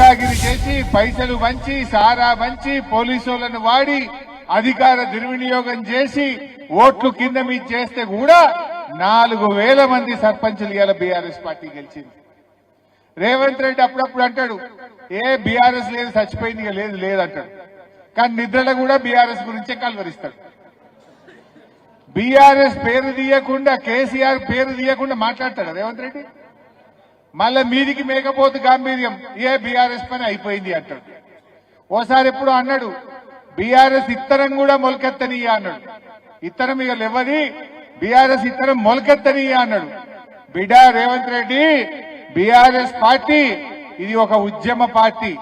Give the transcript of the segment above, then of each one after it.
గుండాగిరి చేసి పైసలు వంచి సారా వంచి పోలీసులను వాడి అధికార దుర్వినియోగం చేసి ఓట్లు కింద మీద చేస్తే కూడా నాలుగు వేల మంది సర్పంచులు ఇవాళ బీఆర్ఎస్ పార్టీ గెలిచింది. రేవంత్ రెడ్డి అప్పుడప్పుడు అంటాడు ఏ బీఆర్ఎస్ లేదు చచ్చిపోయింది లేదు లేదు అంటాడు. కానీ నిద్రలో కూడా బీఆర్ఎస్ గురించే కలవరిస్తాడు. బీఆర్ఎస్ పేరు తీయకుండా కేసీఆర్ పేరు తీయకుండా మాట్లాడతాడు రేవంత్ రెడ్డి? మళ్ళా మీదికి మేకపోతు గాంభీర్యం ఏ బీఆర్ఎస్ పని అయిపోయింది అంటాడు. ఓసారి ఎప్పుడు అన్నాడు బీఆర్ఎస్ ఇత్తరం కూడా మొలకెత్తనీయ అన్నాడు. ఇత్తరం ఇక లేవది బీఆర్ఎస్ ఇత్తరం మొలకెత్తనీయ అన్నాడు. బిడా రేవంత్ రెడ్డి బీఆర్ఎస్ పార్టీ ఇది ఒక ఉద్యమ పార్టీ.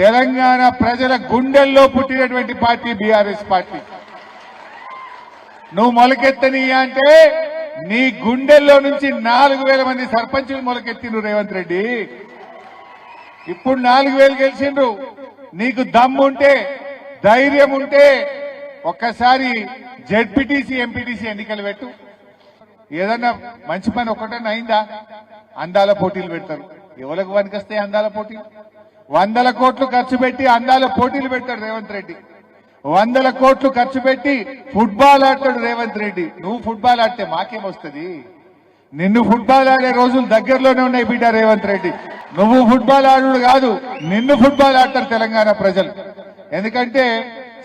తెలంగాణ ప్రజల గుండెల్లో పుట్టినటువంటి పార్టీ బీఆర్ఎస్ పార్టీ. నువ్వు మొలకెత్తనీయ అంటే నీ గుండెల్లో నుంచి నాలుగు వేల మంది సర్పంచులు మొలకెత్తిండ్రు రేవంత్ రెడ్డి. ఇప్పుడు నాలుగు వేలు గెలిచిండ్రు. నీకు దమ్ముంటే ధైర్యం ఉంటే ఒక్కసారి జెడ్పీటీసీ ఎంపీటీసీ ఎన్నికలు పెట్టు. ఏదన్నా మంచి పని ఒకటన్నా అయిందా? అందాల పోటీలు పెడతారు. ఎవరికి వనికొస్తాయి అందాల పోటీలు వందల కోట్లు ఖర్చు పెట్టి అందాల పోటీలు పెడతాడు రేవంత్ రెడ్డి. వందల కోట్లు ఖర్చు పెట్టి ఫుట్బాల్ ఆడతాడు రేవంత్ రెడ్డి. నువ్వు ఫుట్బాల్ ఆడితే మాకేమొస్తుంది? నిన్ను ఫుట్బాల్ ఆడే రోజులు దగ్గరలోనే ఉన్నాయి బిడ్డ రేవంత్ రెడ్డి. నువ్వు ఫుట్బాల్ ఆడు కాదు నిన్ను ఫుట్బాల్ ఆడతారు తెలంగాణ ప్రజలు. ఎందుకంటే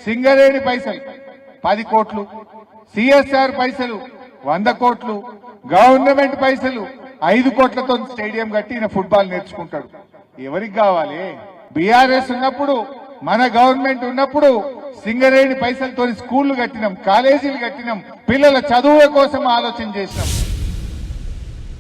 సింగరేణి పైసలు పది కోట్లు. సిఎస్ఆర్ పైసలు వంద కోట్లు. గవర్నమెంట్ పైసలు ఐదు కోట్లతో స్టేడియం కట్టి ఈయన ఫుట్బాల్ నేర్చుకుంటాడు. ఎవరికి కావాలి? బీఆర్ఎస్ ఉన్నప్పుడు మన గవర్నమెంట్ ఉన్నప్పుడు సింగరేణి పైసలతో స్కూళ్ళు కట్టినాం కాలేజీలు కట్టినాం పిల్లల చదువుల కోసం ఆలోచన చేసినాం.